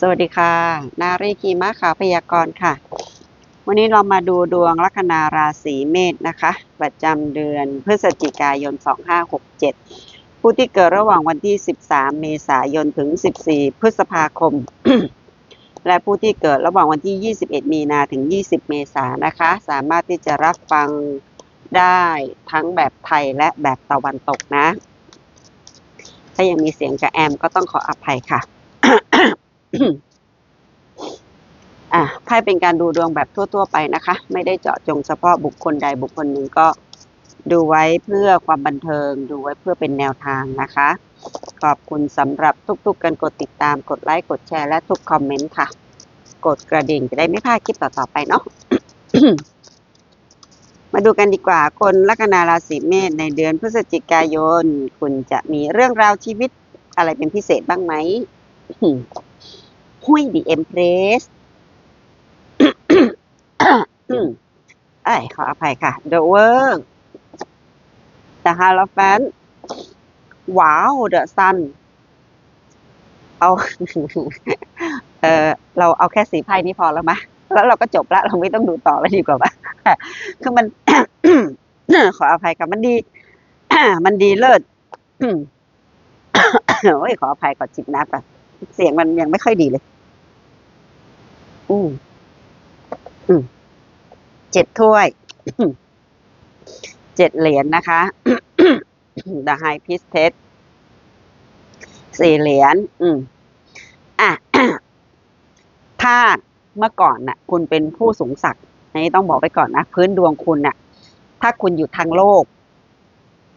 สวัสดีค่ะ นารีกีมาขาพยากรณ์ค่ะ วันนี้เรามาดูดวงลัคนาราศีเมษนะคะ ประจำเดือนพฤศจิกายน 2567 ผู้ที่เกิดระหว่างวันที่ 13 เมษายนถึง 14 พฤษภาคม และผู้ที่เกิดระหว่างวันที่ 21 มีนาถึง 20 เมษายนนะคะ สามารถที่จะรับฟังได้ทั้งแบบไทยและแบบตะวันตกนะ ถ้ายังมีเสียงกระแอมก็ต้องขออภัยค่ะ อะไพ่เป็นการดูดวงแบบทั่ว ๆ ไปนะคะ ไม่ได้เจาะจงเฉพาะบุคคลใดบุคคลหนึ่งก็ดูไว้เพื่อความบันเทิง ดูไว้เพื่อเป็นแนวทางนะคะ ขอบคุณสำหรับทุกๆการกดติดตามกดไลค์กดแชร์และทุกคอมเมนต์ค่ะ กดกระดิ่งจะได้ไม่พลาดคลิปต่อ ๆ ไปเนาะมาดูกันดีกว่า คนลัคนาราศีเมษในเดือนพฤศจิกายน คุณจะมีเรื่องราวชีวิตอะไรเป็นพิเศษบ้างไหม หุยดีเอ็มเพรสเอ้ขออภัยค่ะ The Work The Hierophant ว้าว The Sun เอาเออเราเอาแค่สีไพ่นี้พอแล้วมะ แล้วเราก็จบละ เราไม่ต้องดูต่อแล้วดีกว่าปะคือมัน ขออภัยค่ะ มันดี มันดีเลิศโอ้ยขออภัยก่อนจิบน้ำก่อนเสียงมันยังไม่ค่อยดีเลย อืม อืม เจ็ดถ้วย เจ็ดเหรียญนะคะ The High Priestess สี่เหรียญ อืม อะ ถ้าเมื่อก่อนน่ะ คุณเป็นผู้สูงศักดิ์นี่ต้องบอกไว้ก่อนนะ พื้นดวงคุณน่ะ ถ้าคุณอยู่ทางโลก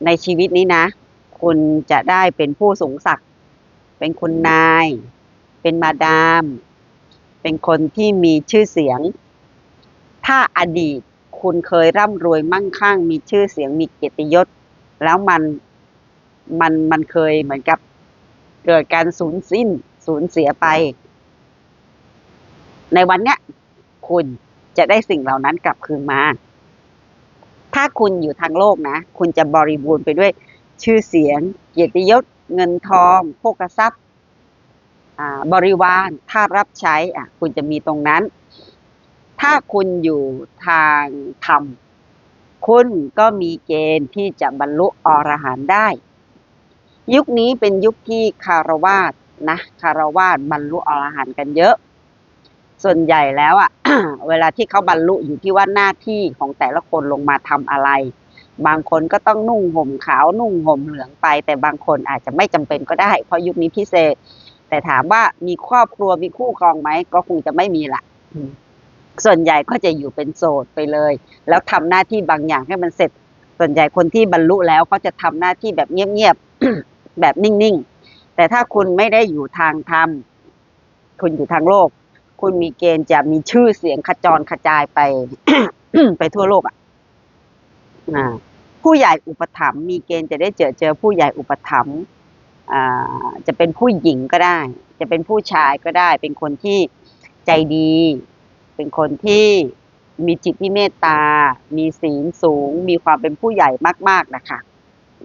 ในชีวิตนี้นะ คุณจะได้เป็นผู้สูงศักดิ์ เป็นคุณนาย เป็นมาดาม เป็นคนที่มีชื่อเสียง ถ้าอดีตคุณเคยร่ำรวยมั่งคั่ง มีชื่อเสียงมีเกียรติยศ แล้วมันมันมันเคยเหมือนกับเกิดการสูญสิ้น สูญเสียไป ในวันเนี้ย คุณจะได้สิ่งเหล่านั้นกลับคืนมา ถ้าคุณอยู่ทางโลกนะ คุณจะบริบูรณ์ไปด้วยชื่อเสียง เกียรติยศ เงินทองโภคทรัพย์บริวารถ้ารับใช้อะ คุณจะมีตรงนั้น ถ้าคุณอยู่ทางธรรม คุณก็มีเกณฑ์ที่จะบรรลุอรหันต์ได้ ยุคนี้เป็นยุคที่คารวาสนะคารวาสบรรลุอรหันต์กันเยอะ ส่วนใหญ่แล้วอะเวลาที่เขาบรรลุอยู่ที่ว่าหน้าที่ของแต่ละคนลงมาทำอะไร บางคนก็ต้องนุ่งห่มขาวนุ่งห่มเหลืองไป แต่บางคนอาจจะไม่จำเป็นก็ได้ เพราะยุคนี้พิเศษ แต่ถามว่ามีครอบครัวมีคู่ครองไหมก็คงจะไม่มีละ ส่วนใหญ่ก็จะอยู่เป็นโสดไปเลย แล้วทำหน้าที่บางอย่างให้มันเสร็จ ส่วนใหญ่คนที่บรรลุแล้วเขาจะทำหน้าที่แบบเงียบๆแบบนิ่งๆ แต่ถ้าคุณไม่ได้อยู่ทางธรรมคุณอยู่ทางโลก คุณมีเกณฑ์จะมีชื่อเสียงขจรกระจายไปไปทั่วโลกอะผู้ใหญ่อุปถัมภ์มีเกณฑ์จะได้เจอเจอผู้ใหญ่อุปถัมภ์จะเป็นผู้หญิงก็ได้ จะเป็นผู้ชายก็ได้ เป็นคนที่ใจดี เป็นคนที่มีจิตที่เมตตา มีศีลสูง มีความเป็นผู้ใหญ่มากๆนะคะ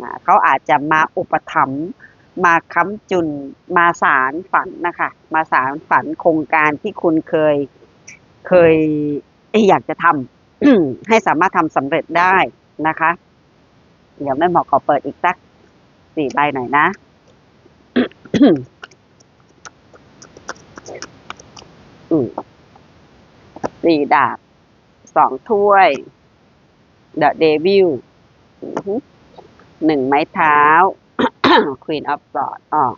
นะเขาอาจจะมาอุปถัมภ์มาค้ำจุน มาสารฝันนะคะ มาสารฝันโครงการที่คุณเคยเคยอยากจะทำให้สามารถทำสำเร็จได้นะคะ เดี๋ยวแม่หมอขอเปิดอีกสักสี่ใบหน่อยนะอืม สี่ดาบสองถ้วย The Devil อือหือหนึ่งไม้เท้า Queen of s w o r d ออก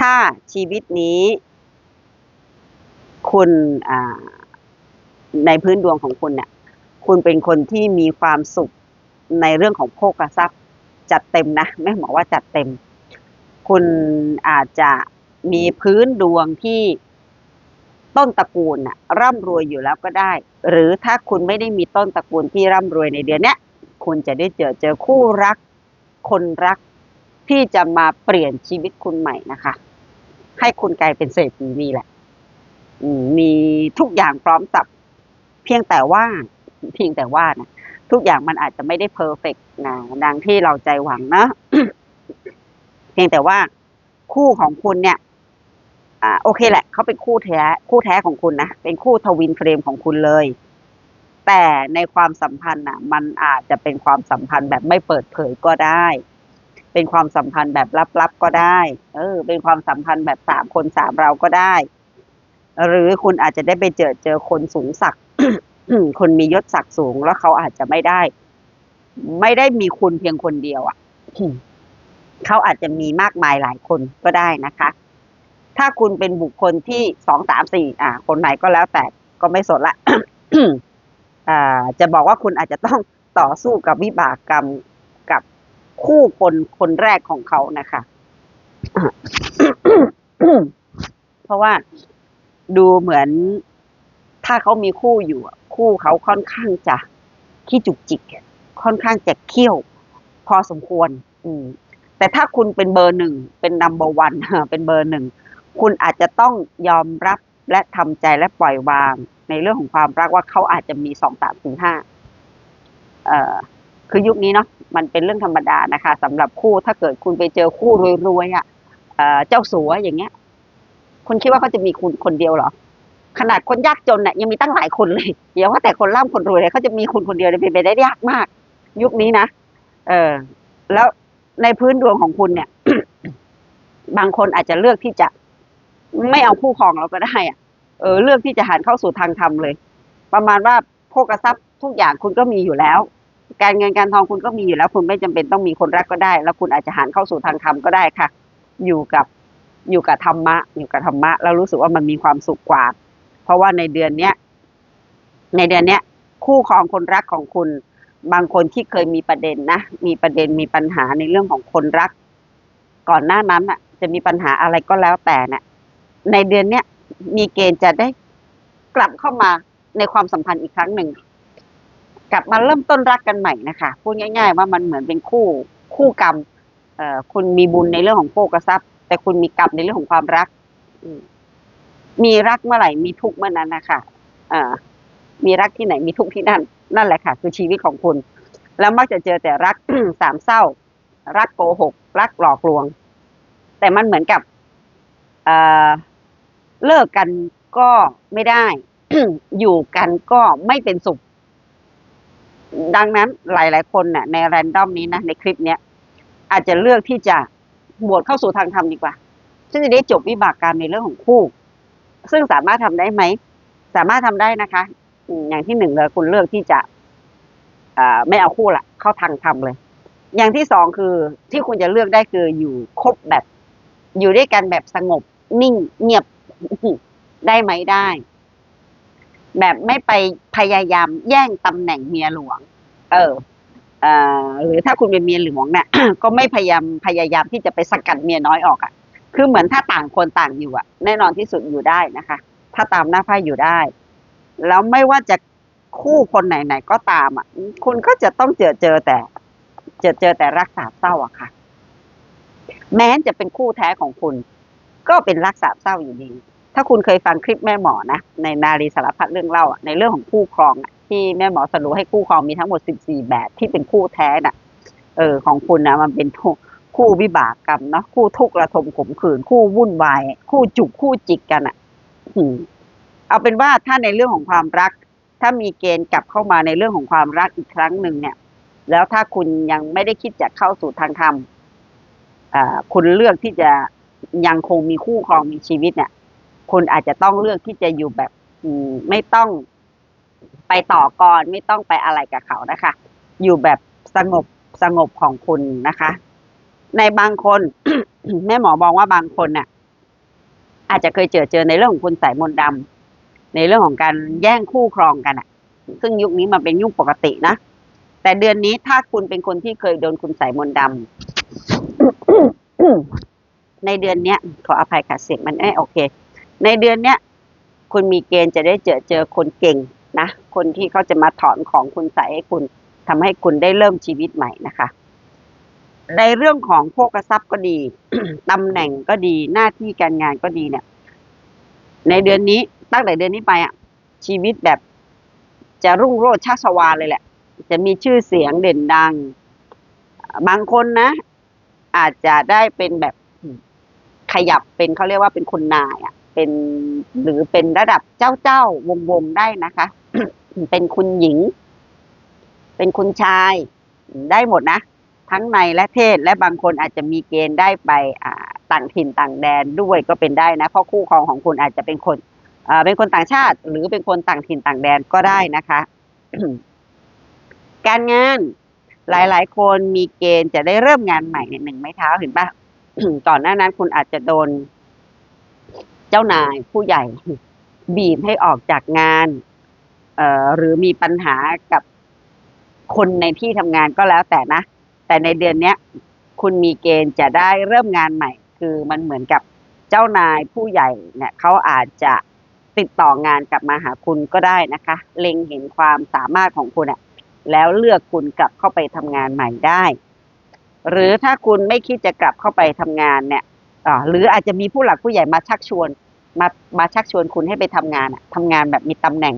ถ้าชีวิตนี้ คุณอ่าในพื้นดวงของคุณเนี่ย คุณเป็นคนที่มีความสุขในเรื่องของโภคทรัพย์ จัดเต็มนะแม่หมอว่าจัดเต็ม คุณอาจจะมีพื้นดวงที่ ต้นตระกูลน่ะร่ำรวยอยู่แล้วก็ได้ หรือถ้าคุณไม่ได้มีต้นตระกูลที่ร่ำรวยในเดือนเนี้ยคุณจะได้เจอเจอคู่รัก คนรักที่จะมาเปลี่ยนชีวิตคุณใหม่นะคะ ให้คุณกลายเป็นเศรษฐีนี่แหละมมีทุกอย่างพร้อมสับเพียงแต่ว่า เพียงแต่ว่านะทุกอย่างมันอาจจะไม่ได้เพอร์เฟกต์นะดังที่เราใจหวังนะ เพียงแต่ว่าคู่ของคุณเนี่ย อ่าโอเคแหละเขาเป็นคู่แท้คู่แท้ของคุณนะเป็นคู่ทวินเฟรมของคุณเลย แต่ในความสัมพันธ์น่ะ มันอาจจะเป็นความสัมพันธ์แบบไม่เปิดเผยก็ได้ เป็นความสัมพันธ์แบบลับๆก็ได้ เออ เป็นความสัมพันธ์แบบสามคนสามเราก็ได้ หรือคุณอาจจะได้ไปเจอเจอคนสูงศักดิ์คนมียศศักดิ์สูงแล้วเขาอาจจะไม่ได้ ไม่ได้มีคุณเพียงคนเดียว อะเขาอาจจะมีมากมายหลายคนก็ได้นะคะ ถ้าคุณเป็นบุคคลที่สองสามสี่อ่า คนไหนก็แล้วแต่ก็ไม่สนละอ่าจะบอกว่าคุณอาจจะต้องต่อสู้กับวิบากกรรมกับคู่คนคนแรกของเขานะคะ เพราะว่าดูเหมือนถ้าเขามีคู่อยู่ คู่เขาค่อนข้างจะขี้จุกจิกค่อนข้างจะเขี้ยว พอสมควร อืมแต่ถ้าคุณเป็นเบอร์หนึ่งเป็นนัมเบอร์วันเป็นเบอร์หนึ่ง คุณอาจจะต้องยอมรับและทำใจและปล่อยวาง ในเรื่องของความรักว่าเขาอาจจะมีสองสามสี่ห้าคือยุคนี้เนาะมันเป็นเรื่องธรรมดานะคะสำหรับคู่ถ้าเกิดคุณไปเจอคู่รวยๆอะเอ่อเจ้าสัวอย่างเงี้ย คุณคิดว่าเขาจะมีคุณคนเดียวหรอ ขนาดคนยากจนน่ะยังมีตั้งหลายคนเลยอย่าว่าแต่คนร่ำคนรวยเลยเขาจะมีคุณคนเดียวเลยเป็นไปได้ยากมาก ยุคนี้นะเออ แล้วในพื้นดวงของคุณเนี่ย บางคนอาจจะเลือกที่จะ ไม่เอาคู่ครองเราก็ได้อะเออเลือกที่จะหันเข้าสู่ทางธรรมเลย ประมาณว่าโภกทรัพย์ทุกอย่างคุณก็มีอยู่แล้ว การเงินการทองคุณก็มีอยู่แล้ว คุณไม่จำเป็นต้องมีคนรักก็ได้ แล้วคุณอาจจะหันเข้าสู่ทางธรรมก็ได้ค่ะ อยู่กับอยู่กับธรรมะ อยู่กับธรรมะ แล้วรู้สึกว่ามันมีความสุขกว่า เพราะว่าในเดือนเนี้ยในเดือนเนี้ย คู่ครองคนรักของคุณ บางคนที่เคยมีประเด็นนะมีประเด็นมีปัญหาในเรื่องของคนรัก ก่อนหน้านั้นอะ จะมีปัญหาอะไรก็แล้วแต่เนี่ย ในเดือนเนี้ยมีเกณฑ์จะได้กลับเข้ามาในความสัมพันธ์อีกครั้งหนึ่ง กลับมาเริ่มต้นรักกันใหม่นะคะพูดง่าย ๆ ว่ามันเหมือนเป็นคู่คู่กรรมเอ่อคุณมีบุญในเรื่องของโภกทรัพย์ แต่คุณมีกรรมในเรื่องของความรักมีรักเมื่อไหร่มีทุกเมื่อนั้นนะคะอ่ามีรักที่ไหนมีทุกที่นั่น นั่นแหละค่ะ คือชีวิตของคุณ แล้วมักจะเจอแต่รักสามเศร้า รักโกหก รักหลอกลวง แต่มันเหมือนกับเอ่อ เลิกกันก็ไม่ได้ อยู่กันก็ไม่เป็นสุข ดังนั้นหลายๆ คนน่ะ ในแรนดอมนี้นะในคลิปเนี้ยอาจจะเลือกที่จะบวชเข้าสู่ทางธรรมดีกว่าซึ่งจะได้จบวิบากกรรมในเรื่องของคู่ ซึ่งสามารถทำได้ไหม สามารถทำได้นะคะ อย่างที่หนึ่งเลยคุณเลือกที่จะไม่เอาคู่ละเข้าทางธรรมเลย อย่างที่สองคือที่คุณจะเลือกได้คืออยู่คบแบบ อยู่ด้วยกันแบบสงบนิ่งเงียบ ได้ไหมได้ แบบไม่ไปพยายามแย่งตำแหน่งเมียหลวง เออเอ่อหรือถ้าคุณเป็นเมียหลวงเนี่ย ก็ไม่พยายามพยายามที่จะไปสกัดเมียน้อยออกอะ่ะ คือเหมือนถ้าต่างคนต่างอยู่อะ่ะ แน่นอนที่สุดอยู่ได้นะคะ ถ้าตามหน้าไพ่อยู่ได้ แล้วไม่ว่าจะคู่คนไหนๆก็ตามอะ คุณก็จะต้องเจอเจอแต่ เจอเจอแต่รักษาเศร้าอะค่ะ แม้จะเป็นคู่แท้ของคุณ ก็เป็นรักษาเศร้าอยู่ดี ถ้าคุณเคยฟังคลิปแม่หมอนะในนารีสารพัดเรื่องเล่าในเรื่องของคู่ครองที่แม่หมอสรุปให้คู่ครองมีทั้งหมดสิบสี่แบบที่เป็นคู่แท้น่ะเออของคุณนะมันเป็นคู่วิบากกรรมเนาะคู่ทุกข์ระทมขมขื่นคู่วุ่นวาย คู่จุกคู่จิกกันอะเอาเป็นว่าถ้าในเรื่องของความรัก ถ้ามีเกณฑ์กลับเข้ามาในเรื่องของความรักอีกครั้งหนึ่งเนี่ย แล้วถ้าคุณยังไม่ได้คิดจะเข้าสู่ทางธรรมคุณเลือกที่จะยังคงมีคู่ครองมีชีวิตเนี่ย คุณอาจจะต้องเลือกที่จะอยู่แบบไม่ต้องไปต่อกรไม่ต้องไปอะไรกับเขานะคะ อยู่แบบสงบสงบของคุณนะคะ ในบางคนแม่หมอมองว่าบางคนน่ะ อาจจะเคยเจอเจอในเรื่องของคุณสายมนต์ดำในเรื่องของการแย่งคู่ครองกันอะ ซึ่งยุคนี้มันเป็นยุคปกตินะแต่เดือนนี้ถ้าคุณเป็นคนที่เคยโดนคุณสายมนต์ดำในเดือนเนี้ยขออภัยค่ะเสียงมันไม่โอเค ในเดือนเนี้ยคุณมีเกณฑ์จะได้เจอเจอคนเก่งนะ คนที่เขาจะมาถอนของคุณใส่ให้คุณทำให้คุณได้เริ่มชีวิตใหม่นะคะ ในเรื่องของโภคทรัพย์ก็ดีตำแหน่งก็ดีหน้าที่การงานก็ดีเนี่ย ในเดือนนี้ตั้งแต่เดือนนี้ไปอะ ชีวิตแบบจะรุ่งโรจน์ชัชวาเลยแหละ จะมีชื่อเสียงเด่นดัง บางคนนะ อาจจะได้เป็นแบบขยับเป็นเขาเรียกว่าเป็นคุณนายอะ เป็นหรือเป็นระดับเจ้าเจ้าวงวงได้นะคะ เป็นคุณหญิง เป็นคุณชายได้หมดนะ ทั้งในและเทศและบางคนอาจจะมีเกณฑ์ได้ไปต่างถิ่นต่างแดนด้วยก็เป็นได้นะ เพราะคู่ครองของคุณอาจจะเป็นคนเป็นคนต่างชาติ หรือเป็นคนต่างถิ่นต่างแดนก็ได้นะคะ การงานหลายๆ คนมีเกณฑ์จะได้เริ่มงานใหม่เนี่ยหนึ่งไม้เท้าเห็นปะก่อนหน้านั้นคุณอาจจะโดน เจ้านายผู้ใหญ่ บีบให้ออกจากงาน เอ่อหรือมีปัญหากับคนในที่ทำงานก็แล้วแต่นะ แต่ในเดือนเนี้ย คุณมีเกณฑ์จะได้เริ่มงานใหม่ คือมันเหมือนกับเจ้านายผู้ใหญ่เนี่ยเขาอาจจะติดต่องานกลับมาหาคุณก็ได้นะคะ เล็งเห็นความสามารถของคุณอะแล้วเลือกคุณกลับเข้าไปทำงานใหม่ได้ หรือถ้าคุณไม่คิดจะกลับเข้าไปทำงานเนี่ย หรืออาจจะมีผู้หลักผู้ใหญ่มาชักชวน มามาชักชวนคุณให้ไปทำงานอะทำงานแบบมีตำแหน่ง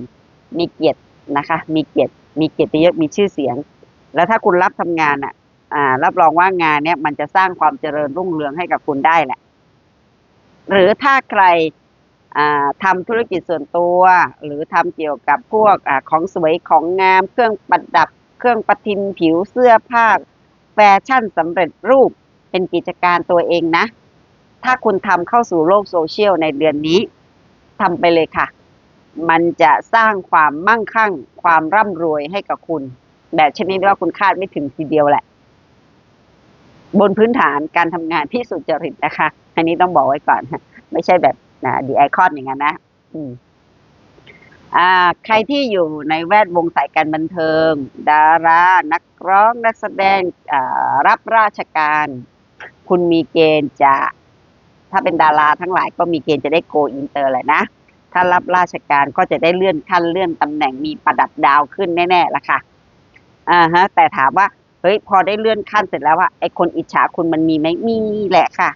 มีเกียรตินะคะ มีเกียรติ มีเกียรติยศมีชื่อเสียง แล้วถ้าคุณรับทำงานอะรับรองว่างานเนี้ยมันจะสร้างความเจริญรุ่งเรืองให้กับคุณได้แหละ หรือถ้าใครอ่าทำธุรกิจส่วนตัว หรือทำเกี่ยวกับพวกอของสวยของงาม เครื่องประดับ เครื่องประทินผิวเสื้อผ้า แฟชั่นสำเร็จรูปเป็นกิจการตัวเองนะ ถ้าคุณทำเข้าสู่โลกโซเชียลในเดือนนี้ทำไปเลยค่ะ มันจะสร้างความมั่งคั่ง ความร่ำรวยให้กับคุณ แบบชนิดว่าคุณคาดไม่ถึงทีเดียวแหละ บนพื้นฐานการทำงานที่สุจริตนะคะ อันนี้ต้องบอกไว้ก่อน ไม่ใช่แบบนะดีไอคอนอย่างนั้นนะอืมอ่าใครที่อยู่ในแวดวงสายการบันเทิง ดารา นักร้อง นักแสดงรับราชการ คุณมีเกณฑ์จะ ถ้าเป็นดาราทั้งหลายก็มีเกณฑ์จะได้โกอินเตอร์แหละนะ ถ้ารับราชการก็จะได้เลื่อนขั้นเลื่อนตำแหน่งมีประดับดาวขึ้นแน่ๆละค่ะอ่าฮะ แต่ถามว่าเฮ้ยพอได้เลื่อนขั้นเสร็จแล้วว่าไอ้คนอิจฉาคุณมันมีไหมมีแหละค่ะ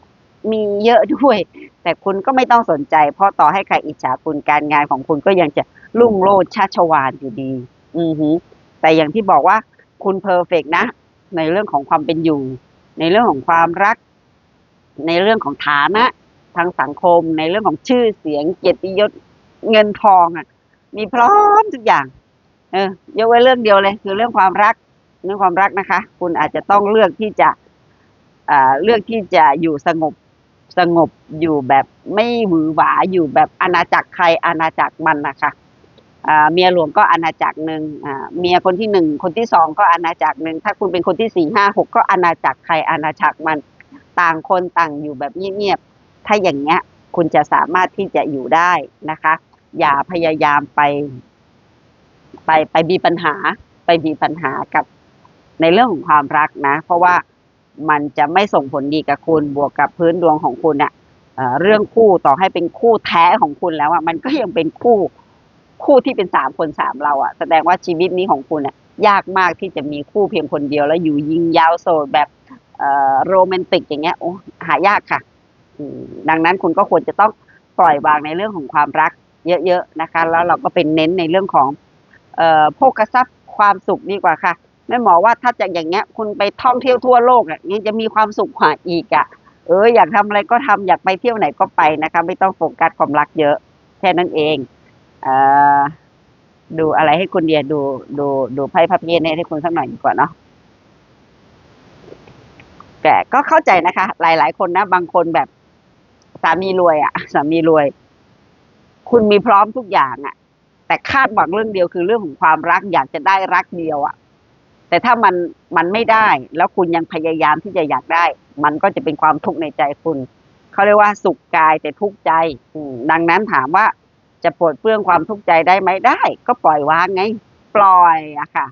มีเยอะด้วย แต่คุณก็ไม่ต้องสนใจ เพราะต่อให้ใครอิจฉาคุณการงานของคุณก็ยังจะรุ่งโรจน์ชาชวานอยู่ดี อือหือแต่อย่างที่บอกว่าคุณเพอร์เฟกนะ ในเรื่องของความเป็นอยู่ ในเรื่องของความรัก ในเรื่องของฐานะทางสังคม ในเรื่องของชื่อเสียงเกียรติยศเงินทองอะ มีพร้อมทุกอย่าง เออยกไว้เรื่องเดียวเลย คือเรื่องความรักเรื่องความรักนะคะ คุณอาจจะต้องเลือกที่จะอ่าเลือกที่จะอยู่สงบสงบอยู่แบบไม่หวือหวาอยู่แบบอาณาจักรใครอาณาจักรมันนะคะเมียหลวงก็อาณาจักรหนึ่งเมียคนที่หนึ่งคนที่สองก็อาณาจักรหนึ่งถ้าคุณเป็นคนที่สี่ห้าหกก็อาณาจักรใครอาณาจักรมัน ต่างคนต่างอยู่แบบเงียบๆถ้าอย่างเงี้ย คุณจะสามารถที่จะอยู่ได้นะคะ อย่าพยายามไป ไปไปมีปัญหา ไปมีปัญหากับในเรื่องของความรักนะ เพราะว่ามันจะไม่ส่งผลดีกับคุณบวกกับพื้นดวงของคุณเนี่ยเอ่อเรื่องคู่ต่อให้เป็นคู่แท้ของคุณแล้วอะมันก็ยังเป็นคู่คู่ที่เป็นสามคนสามเราอะแสดงว่าชีวิตนี้ของคุณอะยากมากที่จะมีคู่เพียงคนเดียวแล้วอยู่ยิงยาวโสดแบบ โรแมนติกอย่างเงี้ยโอ้หายากค่ะดังนั้นคุณก็ควรจะต้องปล่อยวางในเรื่องของความรักเยอะๆนะคะ แล้วเราก็เป็นเน้นในเรื่องของโภคทรัพย์ความสุขดีกว่าค่ะแม่หมอว่าถ้าจากอย่างเงี้ย คุณไปท่องเที่ยวทั่วโลกอะยังจะมีความสุขกว่าอีกอะเอออยากทำอะไรก็ทำอยากไปเที่ยวไหนก็ไปนะคะ ไม่ต้องโฟกัสความรักเยอะ แค่นั้นเองเออดูอะไรให้คุณเดียดูดูดูไพ่พับเยนให้คุณสักหน่อยดีกว่าเนาะ แต่ก็เข้าใจนะคะ หลาย ๆ คนนะ บางคนแบบสามีรวยอะสามีรวย คุณมีพร้อมทุกอย่างอะแต่คาดหวังเรื่องเดียวคือเรื่องของความรักอยากจะได้รักเดียวอะ่ะแต่ถ้ามันมันไม่ได้ แล้วคุณยังพยายามที่จะอยากได้ มันก็จะเป็นความทุกข์ในใจคุณเขาเรียกว่าสุขกายแต่ทุกข์ใจดังนั้นถามว่าจะปลดเปลื้องความทุกข์ใจได้ไหมได้ ก็ปล่อยวางไง ปล่อยอะค่ะ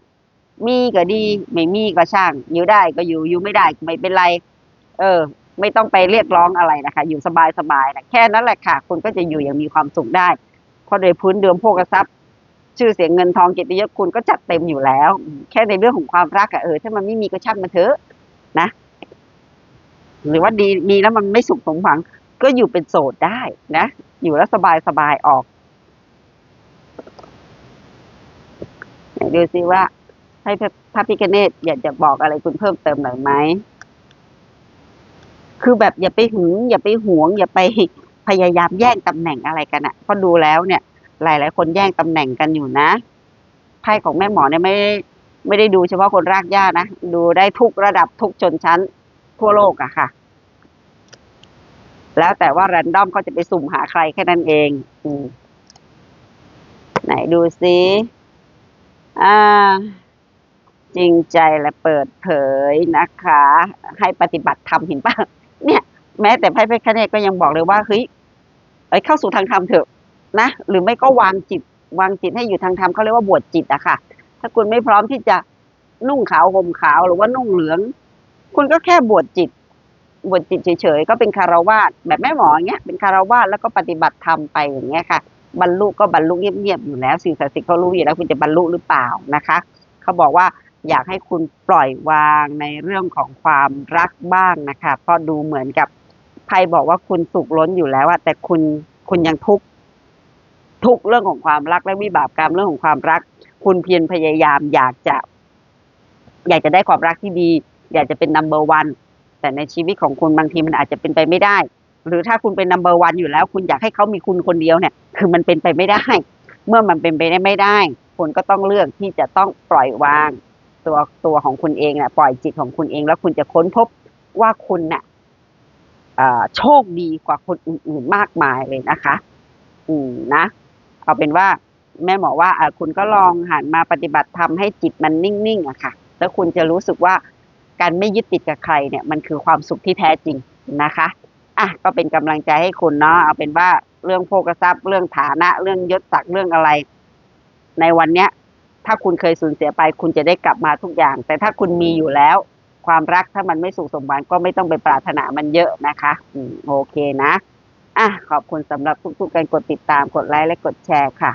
มีก็ดี ไม่มีก็ช่าง อยู่ได้ก็อยู่อยู่ไม่ได้ไม่เป็นไร เออ ไม่ต้องไปเรียกร้องอะไรนะคะ อยู่สบายสบายๆนะแค่นั้นแหละค่ะ คุณก็จะอยู่อย่างมีความสุขได้ เพราะโดยพื้นเดิมโภคทรัพย์ ชื่อเสียงเงินทองเกียรติยศคุณก็จัดเต็มอยู่แล้ว แค่ในเรื่องของความรักอะเออถ้ามันไม่มีก็ช่างมันเถอะนะ หรือว่าดีมีแล้วมันไม่สุขสมหวัง ก็อยู่เป็นโสดได้นะอยู่แล้วสบายสบายออกดูซิว่า ให้พระพระพิคเนตอยากจะบอกอะไรคุณเพิ่มเติมหน่อยไหม คือแบบอย่าไปหึงอย่าไปหวง อย่าไปพยายามแย่งตำแหน่งอะไรกันอะเพราะดูแล้วเนี่ย หลาย ๆ คนแย่งตำแหน่งกันอยู่นะไพ่ของแม่หมอเนี่ยไม่ได้ไม่ได้ดูเฉพาะคนรากหญ้านะ ดูได้ทุกระดับทุกชนชั้น ทั่วโลกอะค่ะ แล้วแต่ว่าแรนดอมเขาจะไปสุ่มหาใครแค่นั้นเอง อืมไหนดูซิอ่า จริงใจและเปิดเผยนะคะ ให้ปฏิบัติธรรมเห็นป่ะเนี่ย แม้แต่ไพ่เพชรคเนตก็ยังบอกเลยว่าเฮ้ยเอ้ยเข้าสู่ทางธรรมเถอะนะหรือไม่ก็วางจิต วางจิตให้อยู่ทางธรรมเขาเรียกว่าบวชจิตอะค่ะ ถ้าคุณไม่พร้อมที่จะนุ่งขาวห่มขาวหรือว่านุ่งเหลือง คุณก็แค่บวชจิตบวชจิตเฉยๆก็เป็นคารวาสแบบแม่หมออย่างเงี้ยเป็นคารวาสแล้วก็ปฏิบัติธรรมไปอย่างเงี้ยค่ะ บรรลุก็บรรลุเงียบๆอยู่แล้วสิ่งศักดิ์สิทธิ์เขารู้อยู่แล้วคุณจะบรรลุหรือเปล่านะคะ เขาบอกว่า อยากให้คุณปล่อยวางในเรื่องของความรักบ้างนะคะเพราะดูเหมือนกับไพ่บอกว่าคุณสุขล้นอยู่แล้วอะแต่คุณคุณยังทุกข์ทุกเรื่องของความรักและวิบากกรรมเรื่องของความรัก คุณเพียรพยายาม อยากจะ อยากจะได้ความรักที่ดี อยากจะเป็นนัมเบอร์วันแต่ในชีวิตของคุณบางทีมันอาจจะเป็นไปไม่ได้ หรือถ้าคุณเป็นนัมเบอร์วันอยู่แล้ว คุณอยากให้เขามีคุณคนเดียวเนี่ย คือมันเป็นไปไม่ได้ เมื่อมันเป็นไปได้ไม่ได้ คุณก็ต้องเลือกที่จะต้องปล่อยวาง ตัวตัวของคุณเองน่ะปล่อยจิตของคุณเอง แล้วคุณจะค้นพบว่าคุณน่ะเอ่อโชคดีกว่าคนอื่น ๆมากมายเลยนะคะ อืมนะ เอาเป็นว่าแม่หมอว่าคุณก็ลองหันมาปฏิบัติธรรมให้จิตมันนิ่งๆอะค่ะ แล้วคุณจะรู้สึกว่าการไม่ยึดติดกับใครเนี่ย มันคือความสุขที่แท้จริงนะคะอะก็เป็นกำลังใจให้คุณเนาะเอาเป็นว่าเรื่องโภกทรัพย์เรื่องฐานะ เรื่องยศศักดิ์เรื่องอะไร ในวันเนี้ย ถ้าคุณเคยสูญเสียไป คุณจะได้กลับมาทุกอย่าง แต่ถ้าคุณมีอยู่แล้ว ความรักถ้ามันไม่สุขสมหวังก็ไม่ต้องไปปรารถนามันเยอะนะคะอืมโอเคนะอะขอบคุณสำหรับทุกๆการกดติดตามกดไลค์และกดแชร์ค่ะ